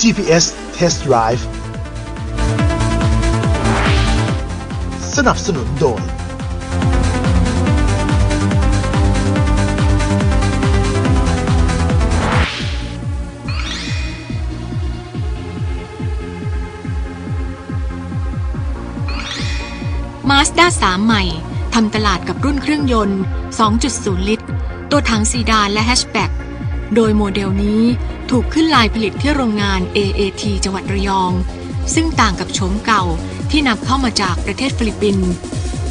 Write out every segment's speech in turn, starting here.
GPS Test Drive สนับสนุนโดยมาสด้า3ใหม่ ทำตลาดกับรุ่นเครื่องยนต์ 2.0 ลิตร ตัวถังซีดานและแฮชแบ็กโดยโมเดลนี้ ถูกขึ้นลายผลิตที่โรงงาน AAT จังหวัดระยอง ซึ่งต่างกับโฉมเก่าที่นำเข้ามาจากประเทศฟิลิปปินส์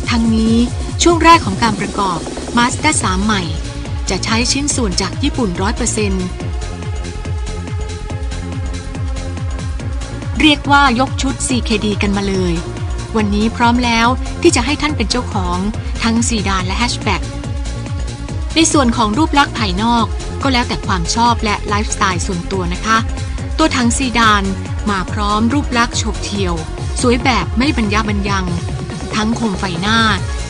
ทั้งนี้ช่วงแรกของการประกอบ Mazda 3ใหม่ จะใช้ชิ้นส่วนจากญี่ปุ่น 100%เรียกว่ายกชุด CKD กันมาเลย วันนี้พร้อมแล้วที่จะให้ท่านเป็นเจ้าของทั้งซีดานและแฮชแบ็กในส่วนของรูปลักษณ์ภายนอก ก็แล้วแต่ความชอบและไลฟ์สไตล์ส่วนตัวนะคะ ตัวถังซีดานมาพร้อมรูปลักษณ์โฉบเฉี่ยว สวยแบบไม่บรรยาบรรยัง ทั้งโคมไฟหน้า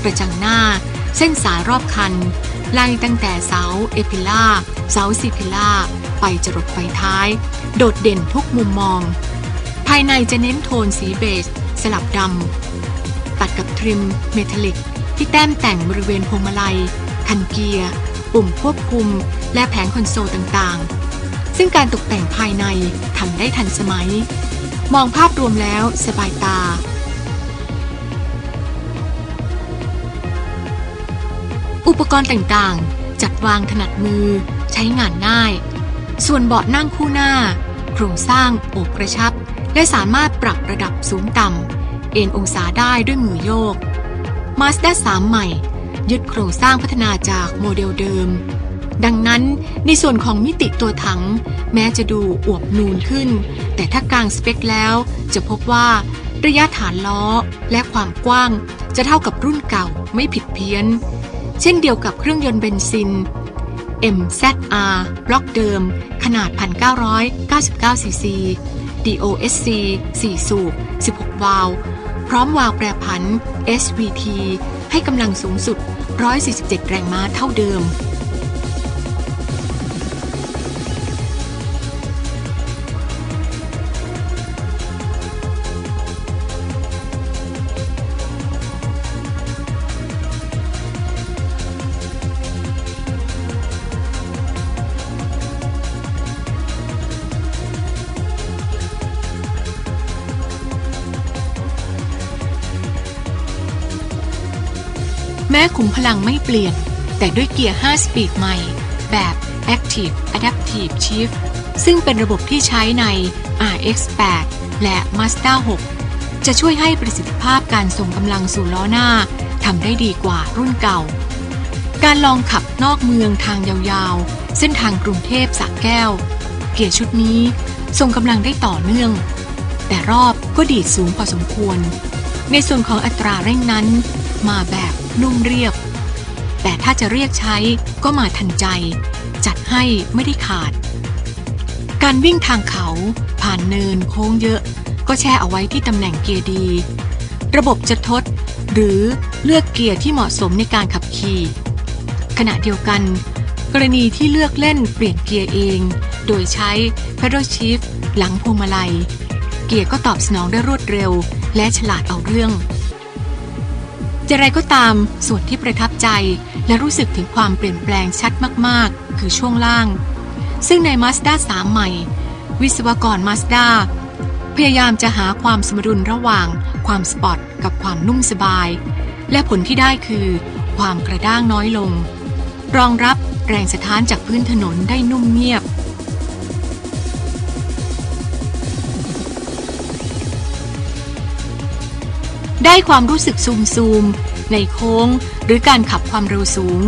กระจังหน้า เส้นสายรอบคัน ไล่ตั้งแต่เสาเอพิล่าเสาซีพิล่าไปจรดไฟท้าย โดดเด่นทุกมุมมอง ภายในจะเน้นโทนสีเบจสลับดำตัดกับทริมเมทัลลิกที่แต้มแต่งบริเวณพวงมาลัย คันเกียร์ ปุ่มควบคุม และแผงคอนโซลต่างๆ ซึ่งการตกแต่งภายในทำได้ทันสมัย มองภาพรวมแล้วสบายตา อุปกรณ์ต่างๆ จัดวางถนัดมือ ใช้งานง่าย ส่วนเบาะนั่งคู่หน้า โครงสร้างโอบกระชับ และสามารถปรับระดับสูงต่ำ เอ็นองศาได้ด้วยมือโยก Mazda 3 ใหม่ ยึดโครงสร้างพัฒนาจากโมเดลเดิม ดังนั้นในส่วนของมิติตัวถัง แม้จะดูอวบนูนขึ้น แต่ถ้ากลางสเปคแล้วจะพบว่าระยะฐานล้อและความกว้างจะเท่ากับรุ่นเก่าไม่ผิดเพี้ยน เช่นเดียวกับเครื่องยนต์เบนซิน MZR บล็อกเดิม ขนาด 1,999 ซีซี DOSC 4 สูบ 16 วาล์วพร้อมวาล์วแปรผัน SVT ให้กำลังสูงสุด 147 แรงม้าเท่าเดิม แม้ขุมพลังไม่เปลี่ยน แต่ด้วยเกียร์ 5 สปีดใหม่ แบบ Active Adaptive Shift ซึ่งเป็นระบบที่ใช้ใน RX8 และ Mazda 6 จะช่วยให้ประสิทธิภาพการส่งกำลังสู่ล้อหน้าทำได้ดีกว่ารุ่นเก่า การลองขับนอกเมืองทางยาวๆ เส้นทางกรุงเทพสระแก้ว เกียร์ชุดนี้ส่งกำลังได้ต่อเนื่อง แต่รอบก็ดีดสูงพอสมควร ในส่วนของอัตราเร่งนั้น มาแบบนุ่มเรียบ แต่ถ้าจะเรียกใช้ก็มาทันใจ จัดให้ไม่ได้ขาด การวิ่งทางเขาผ่านเนินโค้งเยอะ ก็แช่เอาไว้ที่ตำแหน่งเกียร์ดี ระบบจะทด หรือเลือกเกียร์ที่เหมาะสมในการขับขี่ขณะเดียวกัน กรณีที่เลือกเล่นเปลี่ยนเกียร์เอง โดยใช้ pedal shift หลังพวงมาลัย เกียร์ก็ตอบสนองได้รวดเร็ว และฉลาดเอาเรื่อง อย่างไรก็ตาม ส่วนที่ประทับใจและรู้สึกถึงความเปลี่ยนแปลงชัดมากๆ คือช่วงล่าง ซึ่งใน Mazda 3 ใหม่ วิศวกร Mazda พยายามจะหาความสมดุลระหว่าง ความสปอร์ตกับความนุ่มสบาย และผลที่ได้คือ ความกระด้างน้อยลง รองรับแรงสะท้านจากพื้นถนนได้นุ่มเงียบ ได้ความรู้สึกซูมซูมในโค้งหรือการขับความเร็วสูง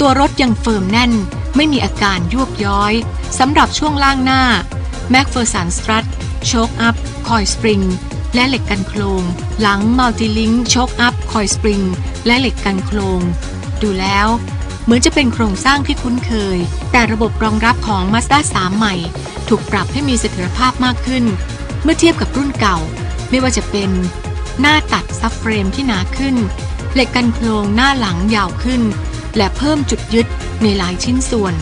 ตัวรถยังเฟิร์มแน่น ไม่มีอาการยวบย้อยสำหรับช่วงล่างหน้าแม็กเฟอร์สันสตรัทโชคอัพคอยสปริงและเหล็กกันโครง หลังมัลติลิงโชคอัพคอยสปริงและเหล็กกันโครง ดูแล้ว เหมือนจะเป็นโครงสร้างที่คุ้นเคย แต่ระบบรองรับของ Mazda 3 ใหม่ ถูกปรับให้มีเสถียรภาพมากขึ้น เมื่อเทียบกับรุ่นเก่า ไม่ว่าจะเป็น หน้าตัดซับเฟรมที่หนาขึ้น เหล็กกันโครงหน้าหลังยาวขึ้น และเพิ่มจุดยึดในหลายชิ้นส่วน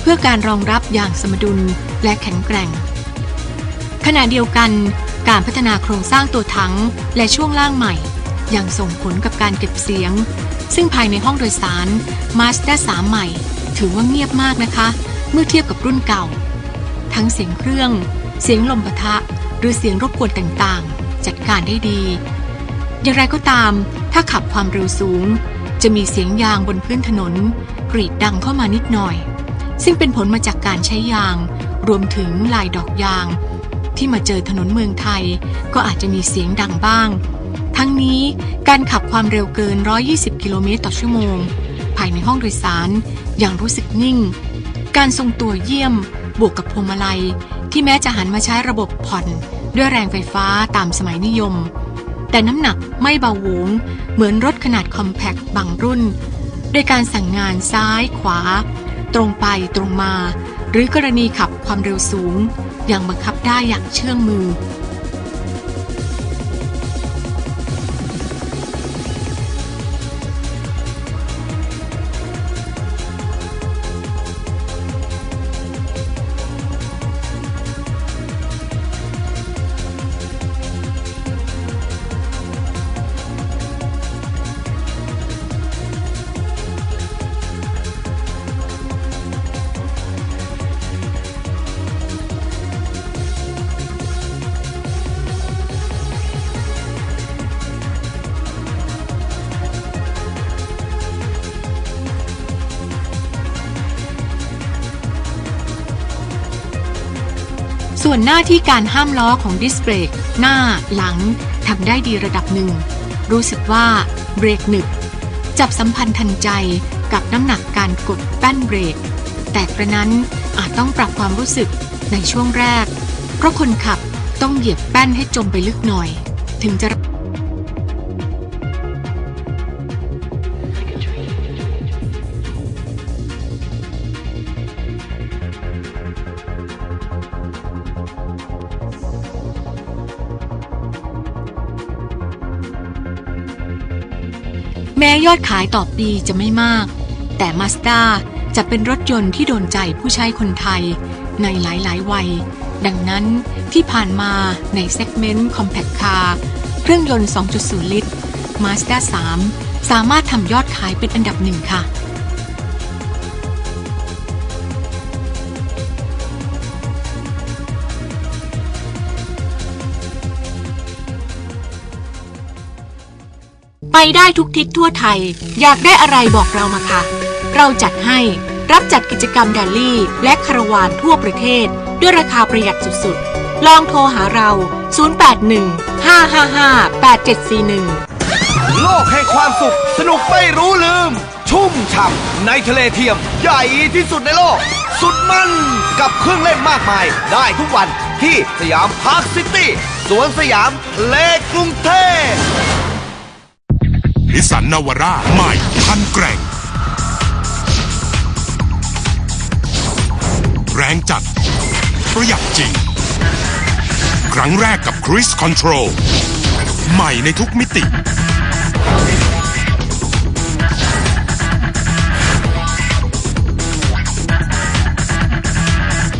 เพื่อการรองรับอย่างสมดุลและแข็งแกร่ง ขณะเดียวกัน การพัฒนาโครงสร้างตัวถังและช่วงล่างใหม่ยังส่งผลกับการเก็บเสียง ซึ่งภายในห้องโดยสาร Mazda 3ใหม่ ถือว่าเงียบมากนะคะ เมื่อเทียบกับรุ่นเก่า ทั้งเสียงเครื่อง เสียงลมปะทะ หรือเสียงรบกวนต่างๆ จัดการได้ดี อย่างไรก็ตาม ถ้าขับความเร็วสูง จะมีเสียงยางบนพื้นถนน กรีดดังเข้ามานิดหน่อย ซึ่งเป็นผลมาจากการใช้ยาง รวมถึงลายดอกยาง ที่มาเจอถนนเมืองไทย ก็อาจจะมีเสียงดังบ้าง ทั้งนี้การขับความเร็วเกิน 120 กิโลเมตรต่อชั่วโมง ภายในห้องโดยสารอยังรู้สึกนิ่ง การทรงตัวเยี่ยม บวกกับพวงมาลัย ที่แม้จะหันมาใช้ระบบผ่อน ด้วยแรงไฟฟ้าตามสมัยนิยม แต่น้ำหนักไม่เบาหวงเหมือนรถขนาดคอมแพคบางรุ่น โดยการสั่งงานซ้ายขวา ตรงไปตรงมา หรือกรณีขับความเร็วสูงยังบังคับได้อย่างเชื่องมือ ส่วนหน้าที่การห้ามล้อของดิสเบรกหน้าหลังทำได้ดีระดับหนึ่ง รู้สึกว่าเบรกหนึบจับสัมพันธ์ทันใจกับน้ำหนักการกดแป้นเบรก แต่กระนั้นอาจต้องปรับความรู้สึกในช่วงแรก เพราะคนขับต้องเหยียบแป้นให้จมไปลึกหน่อย ถึงจะ แม้ยอดขายต่อปีจะไม่มาก แต่มาสด้าจะเป็นรถยนต์ที่โดนใจผู้ใช้คนไทยในหลายๆ วัย ดังนั้นที่ผ่านมาในเซกเมนต์ Compact Car เครื่องยนต์ 2.0 ลิตร Mazda 3 สามารถทำยอดขายเป็นอันดับหนึ่งค่ะ ไปได้ทุกทิศทั่วไทย อยากได้อะไรบอกเรามาค่ะ เราจัดให้รับจัดกิจกรรมแดลลี่ และคารวานทั่วประเทศ ด้วยราคาประหยัดสุดๆ ลองโทรหาเรา 081 555 8741 โลกแห่งความสุข สนุกไม่รู้ลืม ชุ่มฉ่ำในทะเลเทียม ใหญ่ที่สุดในโลก สุดมันกับเครื่องเล่นมากมาย ได้ทุกวันที่สยามพาร์คซิตี้ สวนสยามเลกรุงเทพ นิสันนาวาร่าใหม่พันแกร่ง แรงจัด ประหยัดจริง ครั้งแรกกับ Cruise Control ใหม่ในทุกมิติ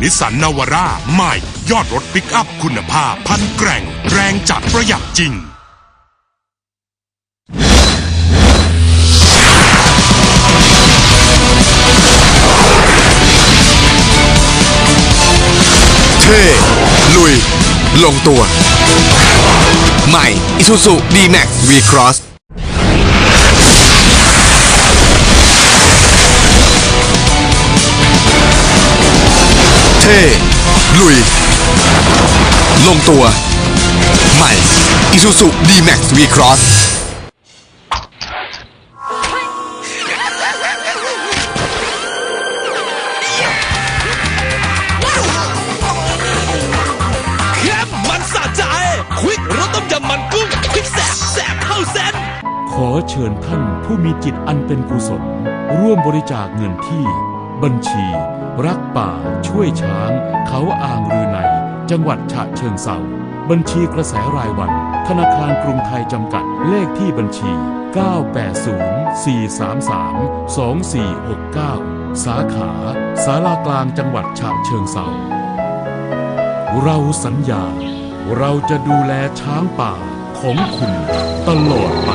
นิสันนาวาร่าใหม่ยอดรถปิกอัพคุณภาพพันแกร่ง แรงจัดประหยัดจริง ท่ลุย ลงตัว ใหม่ Isuzu D-Max V-Cross เท่ลุย ลงตัว ใหม่ Isuzu D-Max V-Cross อเชิญท่านผู้มีจิตอันเป็นกุศล ร่วมบริจาคเงินที่ บัญชี รักป่าช่วยช้าง เขาอ่างรือใน จังหวัดฉะเชิงเซาบัญชีกระแสรายวัน ธนาคารกรุงไทยจำกัดเลขที่บัญชี 980-433-2469 สาขาสารากลางจังหวัดฉะเชิงเซาเราสัญญา เราจะดูแลช้างป่าของคุณตลอดไป